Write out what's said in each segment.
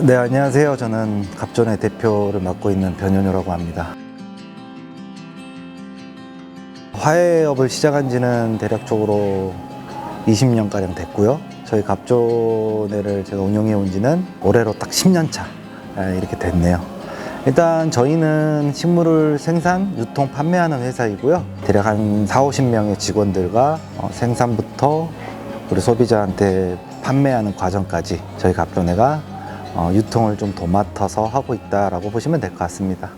네, 안녕하세요. 저는 갑존의 대표를 맡고 있는 변현우라고 합니다. 화해업을 시작한 지는 대략적으로 20년가량 됐고요. 저희 갑존회를 제가 운영해 온 지는 올해로 딱 10년 차 아, 이렇게 됐네요. 일단 저희는 식물을 생산, 유통, 판매하는 회사이고요. 대략 한 4, 50명의 직원들과 어, 생산부터 우리 소비자한테 판매하는 과정까지 저희 갑존회가 어, 유통을 좀 도맡아서 하고 있다라고 보시면 될 것 같습니다.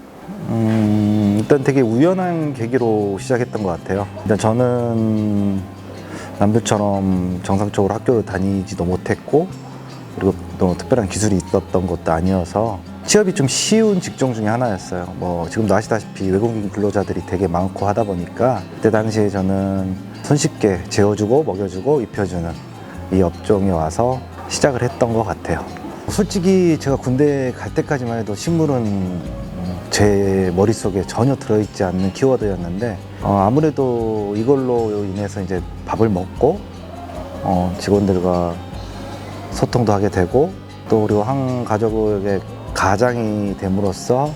음, 일단 되게 우연한 계기로 시작했던 것 같아요. 일단 저는 남들처럼 정상적으로 학교를 다니지도 못했고 그리고 또 특별한 기술이 있었던 것도 아니어서 취업이 좀 쉬운 직종 중에 하나였어요. 뭐 지금도 아시다시피 외국인 근로자들이 되게 많고 하다 보니까 그때 당시에 저는 손쉽게 재워주고 먹여주고 입혀주는 이 업종에 와서 시작을 했던 것 같아요. 솔직히 제가 군대 갈 때까지만 해도 식물은 음, 제 머릿속에 전혀 들어있지 않는 키워드였는데 어, 아무래도 이걸로 인해서 이제 밥을 먹고 어, 직원들과 소통도 하게 되고 또 그리고 한 가족에게 가장이 됨으로써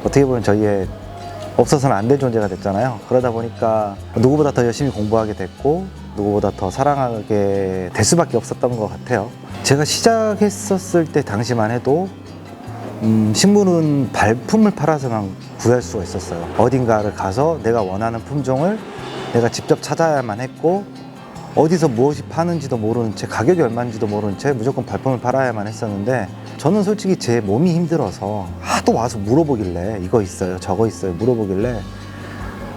어떻게 보면 저희의 없어서는 안 될 존재가 됐잖아요. 그러다 보니까 누구보다 더 열심히 공부하게 됐고 누구보다 더 사랑하게 될 수밖에 없었던 것 같아요. 제가 시작했었을 때 당시만 해도 음, 식물은 발품을 팔아서만 구할 수가 있었어요. 어딘가를 가서 내가 원하는 품종을 내가 직접 찾아야만 했고 어디서 무엇이 파는지도 모르는 채 가격이 얼마인지도 모르는 채 무조건 발품을 팔아야만 했었는데 저는 솔직히 제 몸이 힘들어서 하도 와서 물어보길래 이거 있어요 저거 있어요 물어보길래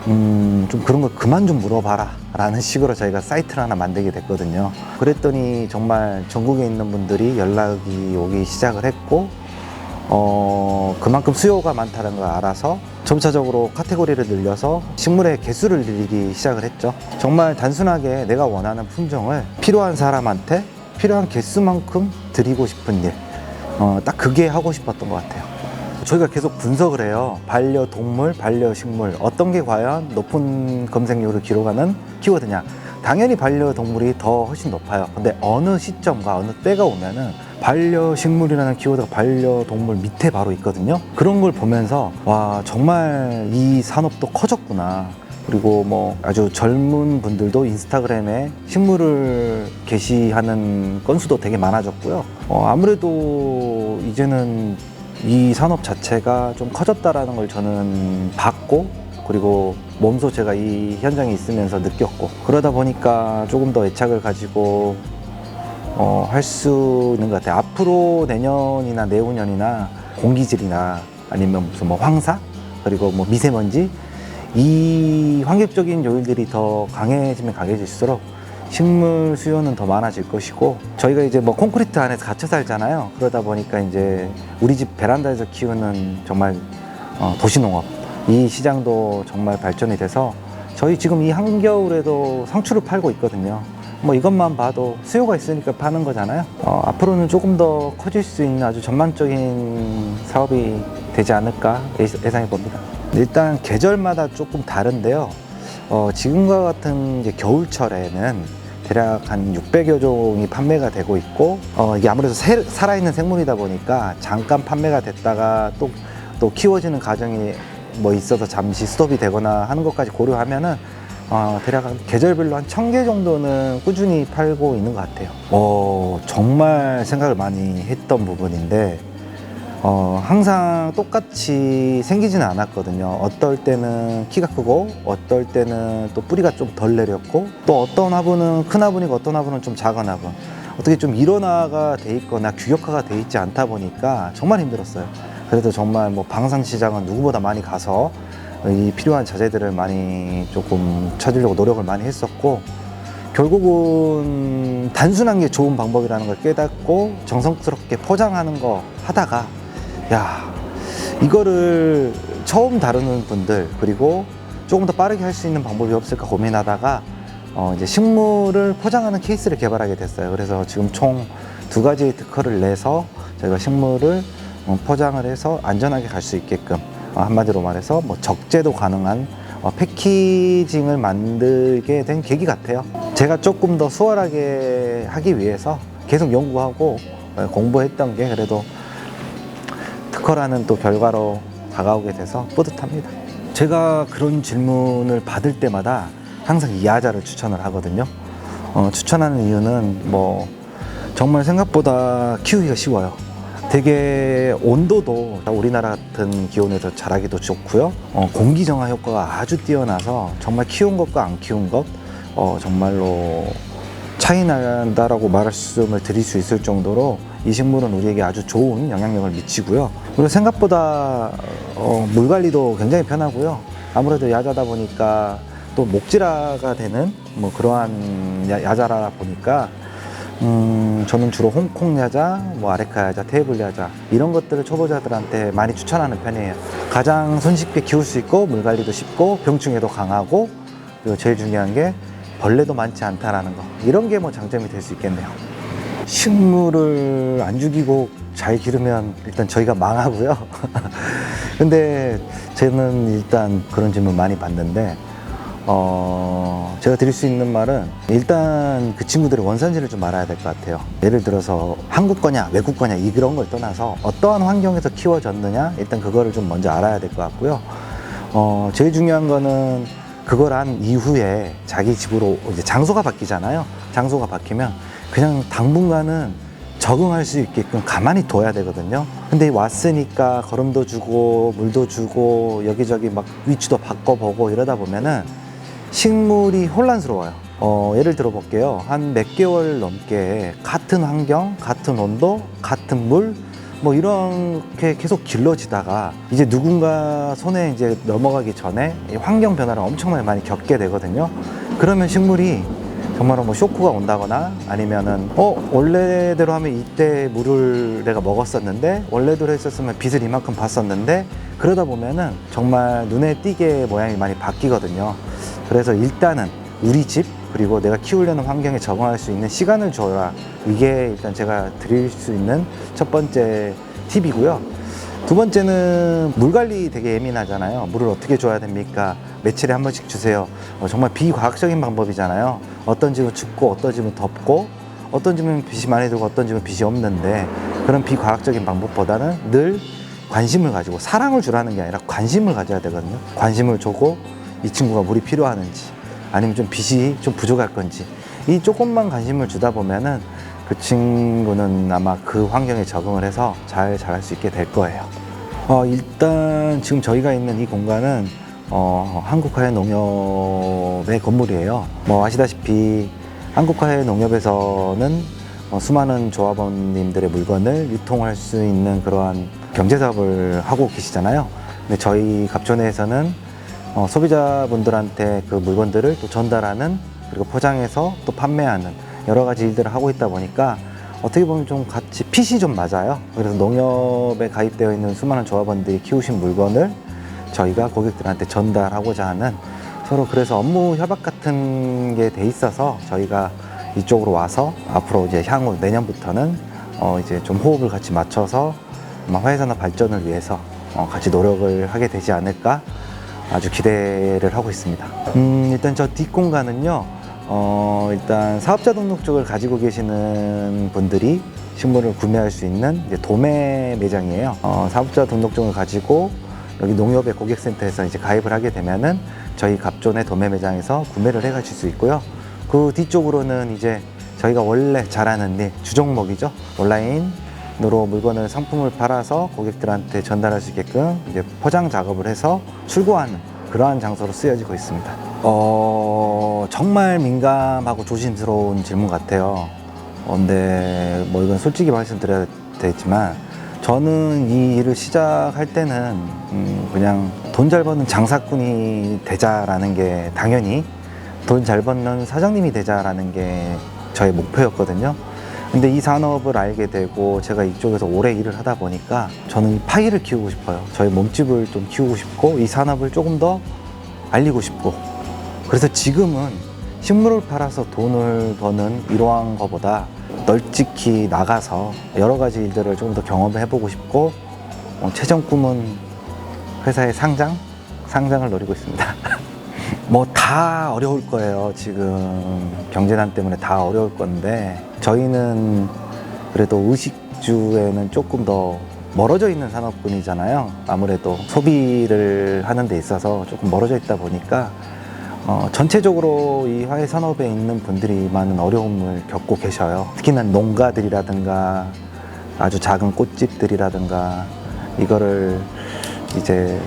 음, 좀 그런 거 그만 좀 물어봐라 라는 식으로 저희가 사이트를 하나 만들게 됐거든요. 그랬더니 정말 전국에 있는 분들이 연락이 오기 시작을 했고 어, 그만큼 수요가 많다는 걸 알아서 점차적으로 카테고리를 늘려서 식물의 개수를 늘리기 시작을 했죠. 정말 단순하게 내가 원하는 품종을 필요한 사람한테 필요한 개수만큼 드리고 싶은 일. 어, 딱 그게 하고 싶었던 것 같아요. 저희가 계속 분석을 해요. 반려동물, 반려식물. 어떤 게 과연 높은 검색률을 기록하는 키워드냐. 당연히 반려동물이 더 훨씬 높아요. 근데 어느 시점과 어느 때가 오면은 반려식물이라는 키워드가 반려동물 밑에 바로 있거든요. 그런 걸 보면서 와 정말 이 산업도 커졌구나. 그리고 뭐 아주 젊은 분들도 인스타그램에 식물을 게시하는 건수도 되게 많아졌고요. 어, 아무래도 이제는 이 산업 자체가 좀 커졌다라는 걸 저는 봤고 그리고 몸소 제가 이 현장에 있으면서 느꼈고 그러다 보니까 조금 더 애착을 가지고 어, 할 수 있는 것 같아요. 앞으로 내년이나 내후년이나 공기질이나 아니면 무슨 뭐 황사 그리고 뭐 미세먼지 이 환경적인 요인들이 더 강해지면 강해질수록 식물 수요는 더 많아질 것이고 저희가 이제 뭐 콘크리트 안에서 갇혀 살잖아요. 그러다 보니까 이제 우리 집 베란다에서 키우는 정말 어, 도시농업 이 시장도 정말 발전이 돼서 저희 지금 이 한겨울에도 상추를 팔고 있거든요. 뭐 이것만 봐도 수요가 있으니까 파는 거잖아요. 어, 앞으로는 조금 더 커질 수 있는 아주 전망적인 사업이 되지 않을까 예상- 예상해 봅니다. 일단 계절마다 조금 다른데요. 어, 지금과 같은 이제 겨울철에는 대략 한 600여 종이 판매가 되고 있고 어, 이게 아무래도 새- 살아있는 생물이다 보니까 잠깐 판매가 됐다가 또, 또 키워지는 과정이 뭐 있어서 잠시 스톱이 되거나 하는 것까지 고려하면은 어, 대략 한 계절별로 한 천 개 정도는 꾸준히 팔고 있는 것 같아요. 어, 정말 생각을 많이 했던 부분인데 어, 항상 똑같이 생기지는 않았거든요. 어떨 때는 키가 크고, 어떨 때는 또 뿌리가 좀 덜 내렸고, 또 어떤 화분은 큰 화분이고, 어떤 화분은 좀 작은 화분. 어떻게 좀 일원화가 돼 있거나 규격화가 돼 있지 않다 보니까 정말 힘들었어요. 그래도 정말 뭐 방산 시장은 누구보다 많이 가서 이 필요한 자재들을 많이 조금 찾으려고 노력을 많이 했었고, 결국은 단순한 게 좋은 방법이라는 걸 깨닫고 정성스럽게 포장하는 거 하다가 야 이거를 처음 다루는 분들 그리고 조금 더 빠르게 할 수 있는 방법이 없을까 고민하다가 어 이제 식물을 포장하는 케이스를 개발하게 됐어요. 그래서 지금 총 두 가지 특허를 내서 저희가 식물을 어, 포장을 해서 안전하게 갈 수 있게끔 어, 한마디로 말해서 뭐 적재도 가능한 어, 패키징을 만들게 된 계기 같아요. 제가 조금 더 수월하게 하기 위해서 계속 연구하고 어, 공부했던 게 그래도 기커라는 또 결과로 다가오게 돼서 뿌듯합니다. 제가 그런 질문을 받을 때마다 항상 이 야자를 추천을 하거든요. 어, 추천하는 이유는 뭐 정말 생각보다 키우기가 쉬워요. 되게 온도도 우리나라 같은 기온에서 자라기도 좋고요. 어, 공기 정화 효과가 아주 뛰어나서 정말 키운 것과 안 키운 것 어, 정말로 차이 난다라고 말씀을 드릴 수 있을 정도로 이 식물은 우리에게 아주 좋은 영향력을 미치고요. 그리고 생각보다 어, 물 관리도 굉장히 편하고요. 아무래도 야자다 보니까 또 목질화가 되는 뭐 그러한 야- 야자라 보니까 음, 저는 주로 홍콩 야자, 뭐 아레카 야자, 테이블 야자 이런 것들을 초보자들한테 많이 추천하는 편이에요. 가장 손쉽게 키울 수 있고 물 관리도 쉽고 병충해도 강하고 그리고 제일 중요한 게 벌레도 많지 않다라는 거 이런 게 뭐 장점이 될 수 있겠네요. 식물을 안 죽이고 잘 기르면 일단 저희가 망하고요. 근데 저는 일단 그런 질문 많이 받는데 어, 제가 드릴 수 있는 말은 일단 그 친구들의 원산지를 좀 알아야 될 것 같아요. 예를 들어서 한국 거냐, 외국 거냐, 이 그런 걸 떠나서 어떠한 환경에서 키워졌느냐, 일단 그거를 좀 먼저 알아야 될 것 같고요. 어, 제일 중요한 거는 그걸 한 이후에 자기 집으로 이제 장소가 바뀌잖아요. 장소가 바뀌면 그냥 당분간은 적응할 수 있게끔 가만히 둬야 되거든요. 근데 왔으니까 거름도 주고 물도 주고 여기저기 막 위치도 바꿔보고 이러다 보면은 식물이 혼란스러워요. 어, 예를 들어 볼게요. 한 몇 개월 넘게 같은 환경, 같은 온도, 같은 물, 뭐 이렇게 계속 길러지다가 이제 누군가 손에 이제 넘어가기 전에 이 환경 변화를 엄청나게 많이 겪게 되거든요. 그러면 식물이 정말로 뭐 쇼크가 온다거나 아니면은 어 원래대로 하면 이때 물을 내가 먹었었는데 원래대로 했었으면 빛을 이만큼 봤었는데 그러다 보면은 정말 눈에 띄게 모양이 많이 바뀌거든요. 그래서 일단은 우리 집 그리고 내가 키우려는 환경에 적응할 수 있는 시간을 줘라. 이게 일단 제가 드릴 수 있는 첫 번째 팁이고요. 두 번째는 물 관리 되게 예민하잖아요. 물을 어떻게 줘야 됩니까? 며칠에 한 번씩 주세요. 어, 정말 비과학적인 방법이잖아요. 어떤 집은 춥고 어떤 집은 덥고 어떤 집은 빛이 많이 들고 어떤 집은 빛이 없는데 그런 비과학적인 방법보다는 늘 관심을 가지고 사랑을 주라는 게 아니라 관심을 가져야 되거든요. 관심을 주고 이 친구가 물이 필요하는지 아니면 좀 빛이 좀 부족할 건지 이 조금만 관심을 주다 보면은 그 친구는 아마 그 환경에 적응을 해서 잘 자랄 수 있게 될 거예요. 어, 일단 지금 저희가 있는 이 공간은 어, 한국화해 농협의 건물이에요. 뭐 아시다시피 한국화해 농협에서는 어, 수많은 조합원님들의 물건을 유통할 수 있는 그러한 경제 사업을 하고 계시잖아요. 근데 저희 갑촌에서는 어, 소비자분들한테 그 물건들을 또 전달하는 그리고 포장해서 또 판매하는 여러 가지 일들을 하고 있다 보니까 어떻게 보면 좀 같이 핏이 좀 맞아요. 그래서 농협에 가입되어 있는 수많은 조합원들이 키우신 물건을 저희가 고객들한테 전달하고자 하는 서로 그래서 업무 협약 같은 게 돼 있어서 저희가 이쪽으로 와서 앞으로 이제 향후 내년부터는 어 이제 좀 호흡을 같이 맞춰서 아마 화해산업 발전을 위해서 어 같이 노력을 하게 되지 않을까 아주 기대를 하고 있습니다. 음, 일단 저 뒷공간은요, 어, 일단 사업자 등록증을 가지고 계시는 분들이 식물을 구매할 수 있는 이제 도매 매장이에요. 어, 사업자 등록증을 가지고 여기 농협의 고객센터에서 이제 가입을 하게 되면은 저희 갑존의 도매 매장에서 구매를 해 가실 수 있고요. 그 뒤쪽으로는 이제 저희가 원래 잘하는 일, 주종목이죠. 온라인 으로 물건을 상품을 팔아서 고객들한테 전달할 수 있게끔 이제 포장 작업을 해서 출고하는 그러한 장소로 쓰여지고 있습니다. 어, 정말 민감하고 조심스러운 질문 같아요. 어, 근데 뭐 이건 솔직히 말씀드려야 되겠지만 저는 이 일을 시작할 때는 음, 그냥 돈 잘 버는 장사꾼이 되자라는 게 당연히 돈 잘 버는 사장님이 되자라는 게 저의 목표였거든요. 근데 이 산업을 알게 되고 제가 이쪽에서 오래 일을 하다 보니까 저는 이 파이를 키우고 싶어요. 저희 몸집을 좀 키우고 싶고 이 산업을 조금 더 알리고 싶고 그래서 지금은 식물을 팔아서 돈을 버는 이러한 것보다 널찍히 나가서 여러 가지 일들을 조금 더 경험해 보고 싶고 어, 최종 꿈은 회사의 상장? 상장을 노리고 있습니다. 뭐 다 어려울 거예요. 지금 경제난 때문에 다 어려울 건데 저희는 그래도 의식주에는 조금 더 멀어져 있는 산업군이잖아요. 아무래도 소비를 하는 데 있어서 조금 멀어져 있다 보니까 어, 전체적으로 이 화훼 산업에 있는 분들이 많은 어려움을 겪고 계셔요. 특히나 농가들이라든가 아주 작은 꽃집들이라든가 이거를 이제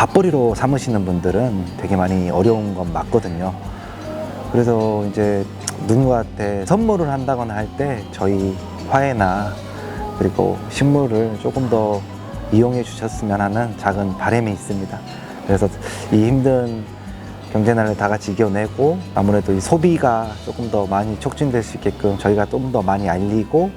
밥벌이로 삼으시는 분들은 되게 많이 어려운 건 맞거든요. 그래서 이제 누군가한테 선물을 한다거나 할 때 저희 화해나 그리고 식물을 조금 더 이용해 주셨으면 하는 작은 바람이 있습니다. 그래서 이 힘든 경제난을 다 같이 이겨내고 아무래도 이 소비가 조금 더 많이 촉진될 수 있게끔 저희가 좀 더 많이 알리고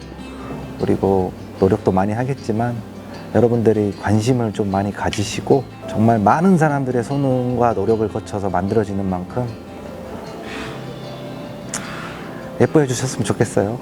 그리고 노력도 많이 하겠지만 여러분들이 관심을 좀 많이 가지시고 정말 많은 사람들의 손과 노력을 거쳐서 만들어지는 만큼 예뻐해 주셨으면 좋겠어요.